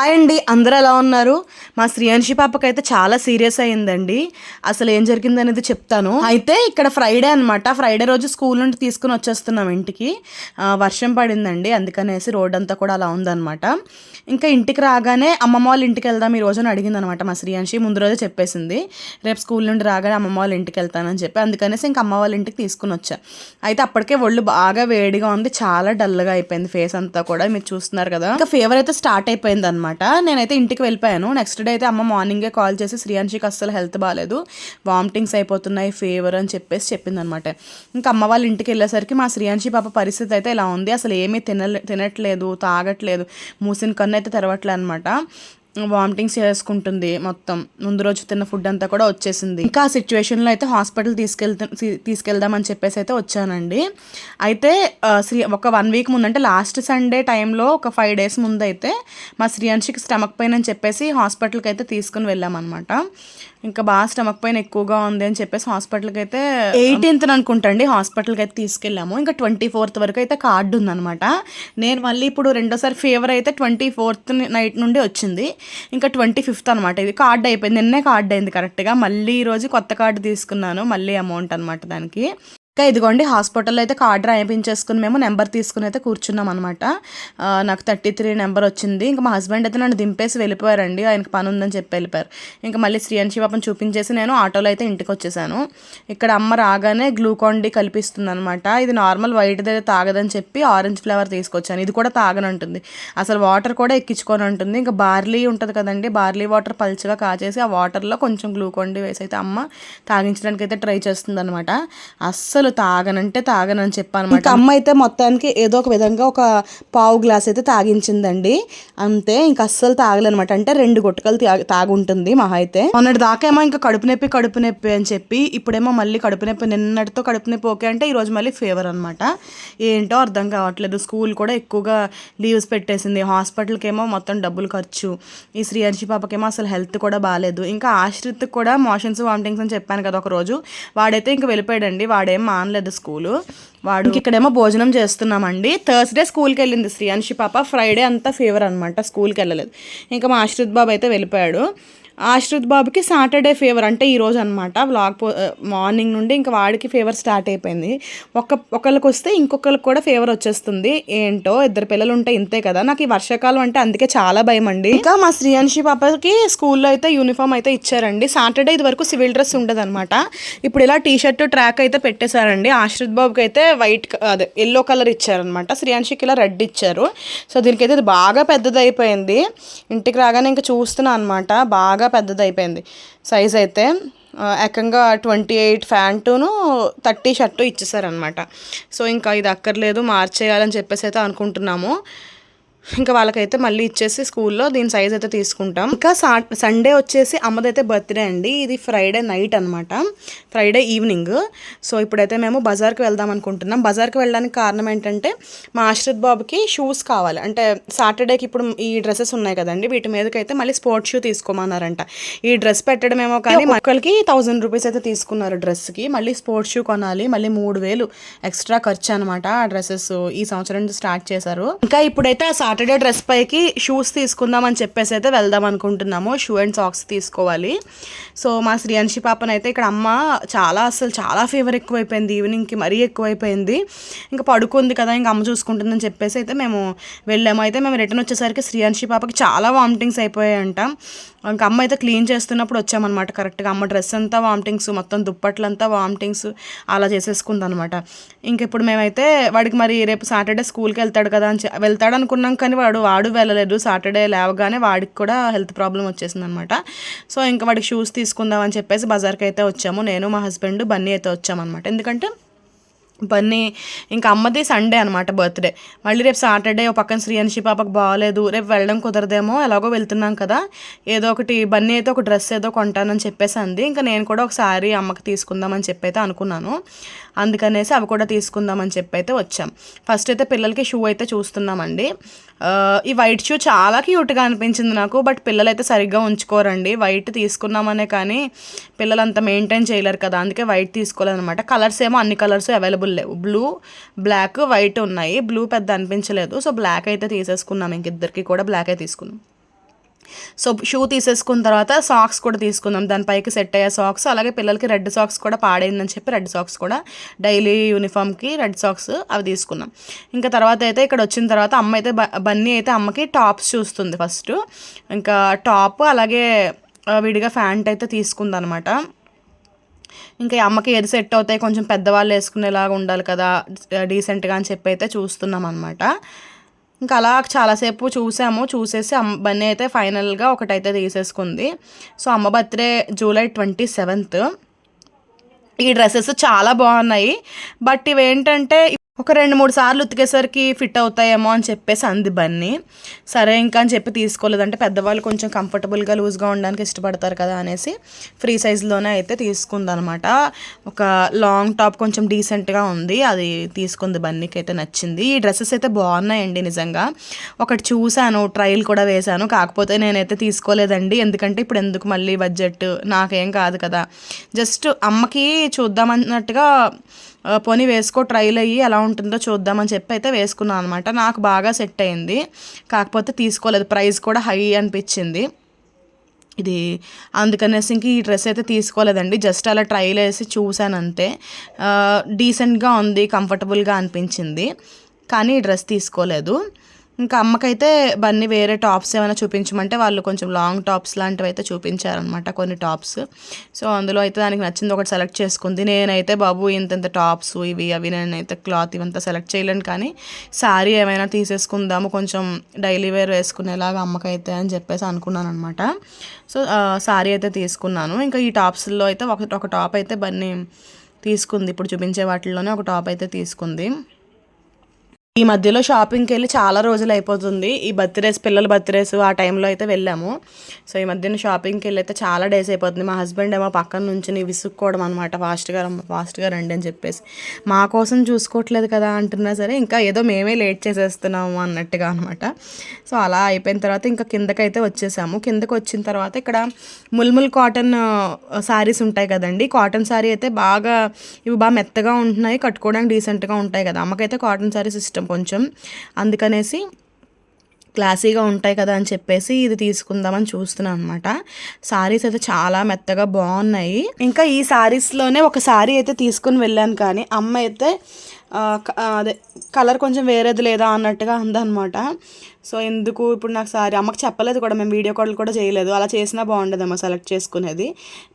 Hi అండి అందరూ ఎలా ఉన్నారు? మా శ్రీయాంశి పాపకి అయితే చాలా సీరియస్ అయిందండి అసలు ఏం జరిగింది అనేది చెప్తాను. అయితే ఇక్కడ ఫ్రైడే అనమాట ఫ్రైడే రోజు స్కూల్ నుండి తీసుకుని వచ్చేస్తున్నాం ఇంటికి. వర్షం పడిందండి. అందుకనేసి రోడ్ అంతా కూడా అలా ఉందన్నమాట. ఇంకా ఇంటికి రాగానే అమ్మమ్మ వాళ్ళ ఇంటికి వెళ్దాం ఈ రోజు అడిగింది అనమాట మా శ్రీయాంశి ముందు రోజే చెప్పేసింది. రేపు స్కూల్ నుండి రాగానే అమ్మమ్మ వాళ్ళ ఇంటికి వెళ్తానని చెప్పి. అందుకనేసి ఇంకా అమ్మ వాళ్ళ ఇంటికి తీసుకుని వచ్చా. అయితే అప్పటికే ఒళ్ళు బాగా వేడిగా ఉంది. చాలా డల్గా అయిపోయింది ఫేస్ అంతా కూడా. మీరు చూస్తున్నారు కదా. ఇంకా ఫీవర్ అయితే స్టార్ట్ అయిపోయింది అనమాట నేనైతే ఇంటికి వెళ్ళిపోయాను. నెక్స్ట్ డే అయితే అమ్మ మార్నింగే కాల్ చేసి శ్రీయాంశికి అస్సలు హెల్త్ బాగాలేదు వామిటింగ్స్ అయిపోతున్నాయి ఫీవర్ అని చెప్పేసి చెప్పింది అనమాట ఇంకా అమ్మ వాళ్ళ ఇంటికి వెళ్ళేసరికి మా శ్రీయాంశి పాప పరిస్థితి అయితే ఇలా ఉంది. అసలు ఏమీ తినలే తినట్లేదు తాగట్లేదు. మూసిన కన్ను అయితే తెరవట్లే అనమాట వామిటింగ్స్ చేసుకుంటుంది మొత్తం. ముందు రోజు తిన్న ఫుడ్ అంతా కూడా వచ్చేసింది. ఇంకా ఆ సిచ్యువేషన్లో అయితే హాస్పిటల్ తీసుకెళ్తా తీసుకెళ్దామని చెప్పేసి అయితే వచ్చానండి. అయితే శ్రీ ఒక వన్ వీక్ ముందు అంటే లాస్ట్ సండే టైంలో ఒక ఫైవ్ డేస్ ముందు అయితే మా శ్రీయాంశికి స్టమక్ పెయిన్ అని చెప్పేసి హాస్పిటల్కి అయితే తీసుకుని వెళ్ళామన్నమాట. ఇంకా బాగా స్టమక్ పెయిన్ ఎక్కువగా ఉంది అని చెప్పేసి హాస్పిటల్కి అయితే ఎయిటీన్త్ అనుకుంటండి హాస్పిటల్కి అయితే తీసుకెళ్ళాము. ఇంకా ట్వంటీ ఫోర్త్ వరకు అయితే కార్డు ఉందన్నమాట. నేను మళ్ళీ ఇప్పుడు రెండోసారి ఫీవర్ అయితే ట్వంటీ ఫోర్త్ నైట్ నుండి వచ్చింది. ఇంకా ట్వంటీ ఫిఫ్త్ అనమాట ఇది కార్డ్ అయిపోయింది. నిన్నే కార్డ్ అయింది కరెక్ట్గా మళ్ళీ ఈ రోజు కొత్త కార్డు తీసుకున్నాను. మళ్ళీ అమౌంట్ అనమాట దానికి. ఇంకా ఇదిగోండి హాస్పిటల్లో అయితే కార్డు రాయింపించేసుకుని మేము నెంబర్ తీసుకుని అయితే కూర్చున్నాం అనమాట నాకు థర్టీ త్రీ నెంబర్ వచ్చింది. ఇంకా మా హస్బెండ్ అయితే నన్ను దింపేసి వెళ్ళిపోయారండి. ఆయనకి పని ఉందని చెప్పి వెళ్ళిపోయారు. ఇంకా మళ్ళీ శ్రీ అని పాపం చూపించేసి నేను ఆటోలో అయితే ఇంటికి వచ్చేసాను. ఇక్కడ అమ్మ రాగానే గ్లూకాన్ డి కల్పిస్తుంది అనమాట ఇది నార్మల్ వైట్ దగ్గర తాగదని చెప్పి ఆరెంజ్ ఫ్లేవర్ తీసుకొచ్చాను. ఇది కూడా తాగనంటుంది అసలు వాటర్ కూడా ఎక్కించుకొని ఉంటుంది ఇంకా బార్లీ ఉంటుంది కదండి బార్లీ వాటర్ పల్చగా కాచేసి ఆ వాటర్లో కొంచెం గ్లూకాన్ డి వేసి అయితే అమ్మ తాగించడానికి అయితే ట్రై చేస్తుంది అనమాట అస్సలు తాగనంటే తాగనని చెప్పాను ఇంకా అమ్మ అయితే మొత్తానికి ఏదో ఒక విధంగా ఒక పావు గ్లాస్ అయితే తాగించిందండి. అంతే ఇంకా అస్సలు తాగలేనమాట అంటే రెండు గుట్టకలు తాగి తాగుంటుంది మహా అయితే. మొన్నటి దాకేమో ఇంకా కడుపు నొప్పి కడుపు నొప్పి అని చెప్పి ఇప్పుడేమో మళ్ళీ కడుపు నొప్పి నిన్నటితో కడుపు నొప్పి ఓకే అంటే ఈ రోజు మళ్ళీ ఫీవర్ అనమాట ఏంటో అర్థం కావట్లేదు. స్కూల్ కూడా ఎక్కువగా లీవ్స్ పెట్టేసింది. హాస్పిటల్కి ఏమో మొత్తం డబ్బులు ఖర్చు. ఈ శ్రీహర్షి పాపకేమో అసలు హెల్త్ కూడా బాగాలేదు ఇంకా ఆశ్రిత్ కూడా మోషన్స్ వామిటింగ్స్ అని చెప్పాను కదా ఒక రోజు వాడైతే ఇంకా వెళ్ళిపోయాడండి. వాడేం మానలేదు స్కూలు. వాడు ఇక్కడేమో భోజనం చేస్తున్నామండి. థర్స్డే స్కూల్కి వెళ్ళింది శ్రీయాన్షి పాప. ఫ్రైడే అంతా ఫీవర్ అనమాట స్కూల్కి వెళ్ళలేదు. ఇంకా మా ఆశ్రిత్ బాబు అయితే వెళ్ళిపోయాడు. ఆశ్రిత్ బాబుకి సాటర్డే ఫీవర్ అంటే ఈరోజు అనమాట వ్లాగ్ పో మార్నింగ్ నుండి ఇంకా వాడికి ఫీవర్ స్టార్ట్ అయిపోయింది. ఒక ఒకళ్ళకి వస్తే ఇంకొకరికి కూడా ఫీవర్ వచ్చేస్తుంది. ఏంటో ఇద్దరు పిల్లలు ఉంటే ఇంతే కదా. నాకు ఈ వర్షాకాలం అంటే అందుకే చాలా భయం అండి. ఇంకా మా శ్రీయాన్షి పాపకి స్కూల్లో అయితే యూనిఫామ్ అయితే ఇచ్చారండి. సాటర్డే ఇది వరకు సివిల్ డ్రెస్ ఉండదు అనమాట ఇప్పుడు ఇలా టీ షర్ట్ ట్రాక్ అయితే పెట్టేశారండి. ఆశ్రిత్ బాబుకి అయితే వైట్ అదే ఎల్లో కలర్ ఇచ్చారనమాట శ్రీయాన్షికి ఇలా రెడ్ ఇచ్చారు. సో దీనికైతే ఇది బాగా పెద్దది అయిపోయింది ఇంటికి రాగానే ఇంకా చూస్తున్నా అనమాట బాగా పెద్దది అయిపోయింది సైజ్ అయితే ఏకంగా ట్వంటీ ఎయిట్ ఫ్యాంటును థర్టీ షర్టు ఇచ్చేసారనమాట సో ఇంకా ఇది అక్కర్లేదు మార్చేయాలని చెప్పేసి అయితే అనుకుంటున్నాము. ఇంకా వాళ్ళకైతే మళ్ళీ ఇచ్చేసి స్కూల్లో దీని సైజ్ అయితే తీసుకుంటాం. ఇంకా సండే వచ్చేసి అమ్మదైతే బర్త్డే అండి. ఇది ఫ్రైడే నైట్ అనమాట ఫ్రైడే ఈవినింగ్ సో ఇప్పుడైతే మేము బజార్కి వెళ్దాం అనుకుంటున్నాం. బజార్కి వెళ్ళడానికి కారణం ఏంటంటే మా ఆశ్రిత్ బాబుకి షూస్ కావాలి. అంటే సాటర్డేకి ఇప్పుడు ఈ డ్రెస్సెస్ ఉన్నాయి కదండి. వీటి మీదకైతే మళ్ళీ స్పోర్ట్స్ షూ తీసుకోమన్నారంట. ఈ డ్రెస్ పెట్టడమేమో కానీ మొక్కలకి థౌజండ్ రూపీస్ అయితే తీసుకున్నారు డ్రెస్కి మళ్ళీ స్పోర్ట్స్ షూ కొనాలి. మళ్ళీ మూడు వేలు ఎక్స్ట్రా ఖర్చు అనమాట ఆ డ్రెస్సెస్ ఈ సంవత్సరం నుంచి స్టార్ట్ చేశారు. ఇంకా ఇప్పుడైతే ఆ సాటర్డే డ్రెస్ పైకి షూస్ తీసుకుందాం అని చెప్పేసి అయితే వెళ్దాం అనుకుంటున్నాము. షూ అండ్ సాక్స్ తీసుకోవాలి. సో మా శ్రీయాన్షి పాపనైతే ఇక్కడ అమ్మ చాలా అసలు చాలా ఫీవర్ ఎక్కువైపోయింది. ఈవినింగ్కి మరీ ఎక్కువైపోయింది. ఇంకా పడుకుంది కదా ఇంకా అమ్మ చూసుకుంటుందని చెప్పేసి అయితే మేము వెళ్ళాము. అయితే మేము రిటర్న్ వచ్చేసరికి శ్రీయాన్షి పాపకి చాలా వామిటింగ్స్ అయిపోయాయంట. ఇంకా అమ్మ అయితే క్లీన్ చేస్తున్నప్పుడు వచ్చామన్నమాట కరెక్ట్గా. అమ్మ డ్రెస్ అంతా వామిటింగ్స్ మొత్తం దుప్పట్లంతా వామిటింగ్స్ అలా చేసేసుకుందనమాట ఇంక ఇప్పుడు మేమైతే వాడికి మరి రేపు సాటర్డే స్కూల్కి వెళ్తాడు కదా అని వెళ్తాడు అనుకున్నాం కానీ వాడు వాడు వెళ్ళలేదు. సాటర్డే లేవగానే వాడికి కూడా హెల్త్ ప్రాబ్లం వచ్చేసింది అనమాట సో ఇంకా వాడికి షూస్ తీసుకుందాం అని చెప్పేసి బజార్కి అయితే వచ్చాము. నేను మా హస్బెండ్ బన్నీ అయితే వచ్చామన్నమాట. ఎందుకంటే బన్నీ ఇంకా అమ్మది సండే అనమాట బర్త్డే మళ్ళీ రేపు సాటర్డే ఒక పక్కన శ్రీయాన్షి పాపకు బాగాలేదు రేపు వెళ్ళడం కుదరదేమో ఎలాగో వెళ్తున్నాం కదా. ఏదో ఒకటి బన్నీ అయితే ఒక డ్రెస్ ఏదో కొంటానని చెప్పేసి అంది. ఇంకా నేను కూడా ఒకసారి అమ్మకి తీసుకుందామని చెప్పి అయితే అనుకున్నాను. అందుకనేసి అవి కూడా తీసుకుందామని చెప్పి అయితే వచ్చాం. ఫస్ట్ అయితే పిల్లలకి షూ అయితే చూస్తున్నామండి. ఈ వైట్ షూ చాలా క్యూట్గా అనిపించింది నాకు బట్ పిల్లలు అయితే సరిగ్గా ఉంచుకోరండి. వైట్ తీసుకున్నామనే కానీ పిల్లలు అంత మెయింటైన్ చేయలేరు కదా అందుకే వైట్ తీసుకోలేదనమాట కలర్స్ ఏమో అన్ని కలర్స్ అవైలబుల్ లేవు. బ్లూ బ్లాక్ వైట్ ఉన్నాయి. బ్లూ పెద్ద అనిపించలేదు. సో బ్లాక్ అయితే తీసేసుకున్నాం ఇంకిద్దరికి కూడా బ్లాక్ తీసుకున్నాం. సో షూ తీసేసుకున్న తర్వాత సాక్స్ కూడా తీసుకుందాం. దానిపైకి సెట్ అయ్యే సాక్స్ అలాగే పిల్లలకి రెడ్ సాక్స్ కూడా పాడైందని చెప్పి రెడ్ సాక్స్ కూడా డైలీ యూనిఫామ్కి రెడ్ సాక్స్ అవి తీసుకున్నాం ఇంకా తర్వాత అయితే ఇక్కడ వచ్చిన తర్వాత అమ్మ అయితే బన్నీ అయితే అమ్మకి టాప్స్ చూస్తుంది ఫస్ట్ ఇంకా టాప్ అలాగే విడిగా ఫ్యాంట్ అయితే తీసుకుందనమాట. ఇంకా ఈ అమ్మకి ఏది సెట్ అవుతాయి కొంచెం పెద్దవాళ్ళు వేసుకునేలాగా ఉండాలి కదా డీసెంట్గా అని చెప్పి అయితే చూస్తున్నాం అనమాట ఇంకా అలా చాలాసేపు చూసాము. చూసేసి అమ్మ బన్నీ అయితే ఫైనల్గా ఒకటైతే తీసేసుకుంది. సో అమ్మ బర్త్డే జూలై ట్వంటీ సెవెంత్. ఈ డ్రెస్సెస్ చాలా బాగున్నాయి. బట్ ఇవేంటంటే ఒక రెండు మూడు సార్లు ఉతికేసరికి ఫిట్ అవుతాయేమో అని చెప్పేసి అంది బన్నీ. సరే ఇంకా అని చెప్పి తీసుకోలేదు. అంటే పెద్దవాళ్ళు కొంచెం కంఫర్టబుల్గా లూజ్గా ఉండడానికి ఇష్టపడతారు కదా అనేసి ఫ్రీ సైజ్లోనే అయితే తీసుకుందనమాట. ఒక లాంగ్ టాప్ కొంచెం డీసెంట్గా ఉంది. అది తీసుకుంది బన్నీకి అయితే నచ్చింది. ఈ డ్రెస్సెస్ అయితే బాగున్నాయండి నిజంగా. ఒకటి చూశాను ట్రయల్ కూడా వేశాను. కాకపోతే నేనైతే తీసుకోలేదండి. ఎందుకంటే ఇప్పుడు ఎందుకు మళ్ళీ బడ్జెట్? నాకేం కాదు కదా. జస్ట్ అమ్మకి చూద్దామన్నట్టుగా పోనీ వేసుకో ట్రైల్ అయ్యి ఎలా ఉంటుందో చూద్దామని చెప్పి అయితే వేసుకున్నాను అనమాట నాకు బాగా సెట్ అయింది. కాకపోతే తీసుకోలేదు. ప్రైస్ కూడా హై అనిపించింది. ఇది అందుకనేసి ఇంక ఈ డ్రెస్ అయితే తీసుకోలేదండి. జస్ట్ అలా ట్రైల్ వేసి చూశాను అంతే. డీసెంట్గా ఉంది కంఫర్టబుల్గా అనిపించింది. కానీ ఈ డ్రెస్ తీసుకోలేదు. ఇంకా అమ్మకైతే బన్నీ వేరే టాప్స్ ఏమైనా చూపించమంటే వాళ్ళు కొంచెం లాంగ్ టాప్స్ లాంటివి అయితే చూపించారనమాట కొన్ని టాప్స్. సో అందులో అయితే దానికి నచ్చింది ఒకటి సెలెక్ట్ చేసుకుంది. నేనైతే బాబు ఇంత ఇంత టాప్స్ ఇవి అవి నేనైతే క్లాత్ ఇవంతా సెలెక్ట్ చేయలేను కానీ శారీ ఏమైనా తీసేసుకుందాము కొంచెం డైలీ వేర్ వేసుకునేలాగా అమ్మకైతే అని చెప్పేసి అనుకున్నాను అనమాట సో శారీ అయితే తీసుకున్నాను. ఇంకా ఈ టాప్స్లో అయితే ఒక ఒక టాప్ అయితే బన్నీ తీసుకుంది. ఇప్పుడు చూపించే వాటిల్లోనే ఒక టాప్ అయితే తీసుకుంది. ఈ మధ్యలో షాపింగ్కి వెళ్ళి చాలా రోజులు అయిపోతుంది. ఈ బర్త్డేస్ పిల్లల బర్త్డేస్ ఆ టైంలో అయితే వెళ్ళాము. సో ఈ మధ్యన షాపింగ్కి వెళ్ళి అయితే చాలా డేస్ అయిపోతుంది. మా హస్బెండ్ ఏమో పక్కన నుంచి విసుక్కోవడం అనమాట ఫాస్ట్గా ఫాస్ట్గా రండి అని చెప్పేసి. మా కోసం చూసుకోవట్లేదు కదా అంటున్నా సరే ఇంకా ఏదో మేమే లేట్ చేసేస్తున్నాము అన్నట్టుగా అనమాట సో అలా అయిపోయిన తర్వాత ఇంకా కిందకైతే వచ్చేసాము. కిందకి వచ్చిన తర్వాత ఇక్కడ ముల్ముల్ కాటన్ శారీస్ ఉంటాయి కదండి. కాటన్ శారీ అయితే బాగా ఇవి బాగా మెత్తగా ఉంటున్నాయి కట్టుకోవడానికి డీసెంట్గా ఉంటాయి కదా. అమ్మకైతే కాటన్ శారీస్ ఇష్టం కొంచెం. అందుకనేసి క్లాసీగా ఉంటాయి కదా అని చెప్పేసి ఇది తీసుకుందామని చూస్తున్నాను అనమాట సారీస్ అయితే చాలా మెత్తగా బాగున్నాయి. ఇంకా ఈ సారీస్లోనే ఒక సారీ అయితే తీసుకుని వెళ్ళాను కానీ అమ్మ అయితే అదే కలర్ కొంచెం వేరేది లేదా అన్నట్టుగా అందనమాట. సో ఎందుకు ఇప్పుడు నాకు సారీ అమ్మకి చెప్పలేదు కూడా మేము వీడియో కాల్ కూడా చేయలేదు. అలా చేసినా బాగుండదమ్మా సెలెక్ట్ చేసుకునేది.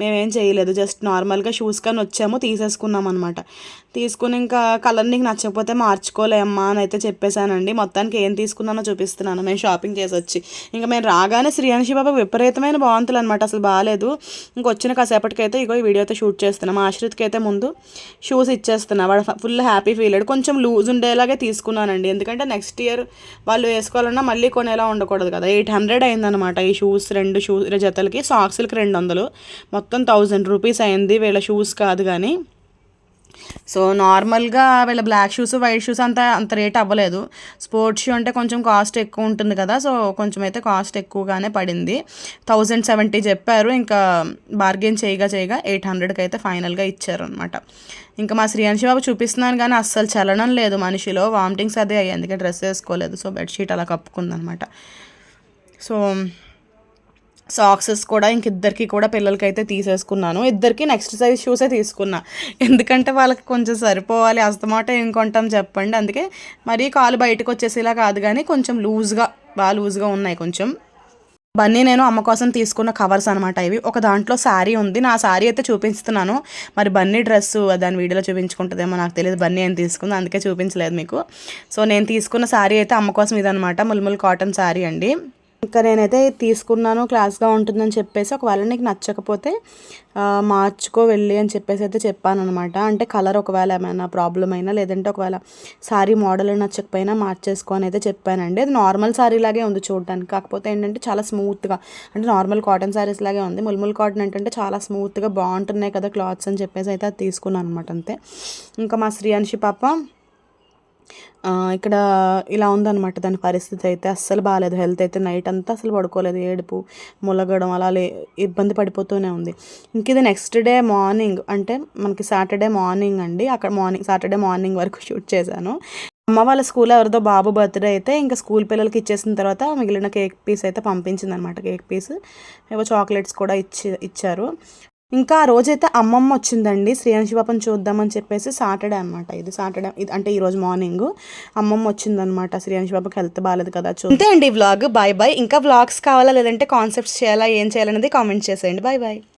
మేమేం చేయలేదు జస్ట్ నార్మల్గా షూస్ కానీ వచ్చాము తీసేసుకున్నాం అనమాట తీసుకుని ఇంకా కలర్ నీకు నచ్చకపోతే మార్చుకోలే అమ్మా అని అయితే చెప్పేశానండి. మొత్తానికి ఏం తీసుకున్నానో చూపిస్తున్నాను. మేము షాపింగ్ చేసి వచ్చి ఇంకా మేము రాగానే శ్రీయాన్షి బాబా విపరీతమైన బాగుంటుంది అనమాట అసలు బాగాలేదు. ఇంకొచ్చిన కాసేపటికైతే ఇగో ఈ వీడియో అయితే షూట్ చేస్తున్నాం. ఆశ్రిత్కి అయితే ముందు షూస్ ఇచ్చేస్తున్నా. వాడు ఫుల్ హ్యాపీ ఫీల్ అయ్యాడు కొంచెం లూజ్ ఉండేలాగే తీసుకున్నానండి. ఎందుకంటే నెక్స్ట్ ఇయర్ వాళ్ళు వేసుకోవాలన్నా మళ్ళీ కొనేలా ఉండకూడదు కదా. ఎయిట్ హండ్రెడ్ అయిందనమాట ఈ షూస్ రెండు షూ జతలకి సాక్స్లకి రెండు వందలు. మొత్తం థౌజండ్ రూపీస్ అయింది. వీళ్ళ షూస్ కాదు కానీ సో నార్మల్గా వీళ్ళ బ్లాక్ షూస్ వైట్ షూస్ అంత అంత రేట్ అవ్వలేదు. స్పోర్ట్స్ షూ అంటే కొంచెం కాస్ట్ ఎక్కువ ఉంటుంది కదా సో కొంచెం అయితే కాస్ట్ ఎక్కువగానే పడింది. థౌజండ్ సెవెంటీ చెప్పారు ఇంకా బార్గెన్ చేయగా చేయగా ఎయిట్ హండ్రెడ్కి అయితే ఫైనల్గా ఇచ్చారు అనమాట ఇంకా మా శ్రీయాంశి బాబు చూపిస్తున్నాను కానీ అస్సలు చలనం లేదు మనిషిలో. వామిటింగ్స్ అదే అయ్యాయి అందుకే డ్రెస్ వేసుకోలేదు. సో బెడ్షీట్ అలా కప్పుకుందనమాట సో సాక్సెస్ కూడా ఇంక ఇద్దరికి కూడా పిల్లలకి అయితే తీసేసుకున్నాను. ఇద్దరికి నెక్స్ట్ సైజ్ షూసే తీసుకున్నా. ఎందుకంటే వాళ్ళకి కొంచెం సరిపోవాలి. అస్తమాట ఏం కొంటాం చెప్పండి. అందుకే మరీ కాలు బయటకు వచ్చేసేలా కాదు కానీ కొంచెం లూజ్గా బాగా లూజ్గా ఉన్నాయి కొంచెం. బన్నీ నేను అమ్మ కోసం తీసుకున్న కవర్స్ అనమాట ఇవి. ఒక దాంట్లో శారీ ఉంది. నా శారీ అయితే చూపిస్తున్నాను. మరి బన్నీ డ్రెస్ దాని వీడియోలో చూపించుకుంటుందేమో నాకు తెలియదు. బన్నీ ఏం తీసుకుంది అందుకే చూపించలేదు మీకు. సో నేను తీసుకున్న శారీ అయితే అమ్మ కోసం ఇదనమాట ముల్ముల్ కాటన్ శారీ అండి. ఇంకా నేనైతే తీసుకున్నాను క్లాస్గా ఉంటుందని చెప్పేసి ఒకవేళ నీకు నచ్చకపోతే మార్చుకో వెళ్ళి అని చెప్పేసి అయితే చెప్పాను అనమాట అంటే కలర్ ఒకవేళ ఏమైనా ప్రాబ్లం అయినా లేదంటే ఒకవేళ శారీ మోడల్ నచ్చకపోయినా మార్చేసుకో అని అయితే చెప్పానండి. అది నార్మల్ శారీ లాగే ఉంది చూడడానికి. కాకపోతే ఏంటంటే చాలా స్మూత్గా అంటే నార్మల్ కాటన్ శారీస్ లాగే ఉంది. ముల్ముల్ కాటన్ ఏంటంటే చాలా స్మూత్గా బాగుంటున్నాయి కదా క్లాత్స్ అని చెప్పేసి అయితే అది తీసుకున్నాను అనమాట అంతే. ఇంకా మా శ్రీయాన్షి పాప ఇక్కడ ఇలా ఉందన్నమాట దాని పరిస్థితి అయితే. అస్సలు బాగాలేదు హెల్త్ అయితే నైట్ అంతా అసలు పడుకోలేదు. ఏడుపు ములగడం అలా లే ఇబ్బంది పడిపోతూనే ఉంది. ఇంక ఇది నెక్స్ట్ డే మార్నింగ్. అంటే మనకి సాటర్డే మార్నింగ్ అండి. అక్కడ మార్నింగ్ సాటర్డే మార్నింగ్ వరకు షూట్ చేశాను. అమ్మ వాళ్ళ స్కూల్ ఎవరిదో బాబు బర్త్డే అయితే ఇంకా స్కూల్ పిల్లలకి ఇచ్చేసిన తర్వాత మిగిలిన కేక్ పీస్ అయితే పంపించింది అనమాట కేక్ పీస్. ఏవో చాక్లెట్స్ కూడా ఇచ్చి ఇచ్చారు. ఇంకా ఆ రోజైతే అమ్మమ్మ వచ్చిందండి. శ్రీయాంశి పాపం చూద్దామని చెప్పేసి సాటర్డే అనమాట ఇది. సాటర్డే ఇది అంటే ఈరోజు మార్నింగ్ అమ్మమ్మ వచ్చిందనమాట శ్రీయాంశి పాపకి హెల్త్ బాగాలేదు కదా చూ అంతే అండి ఈ వ్లాగ్. బాయ్ బాయ్ ఇంకా వ్లాగ్స్ కావాలా లేదంటే కాన్సెప్ట్స్ చేయాలా ఏం చేయాలనేది కామెంట్ చేసేయండి. Bye bye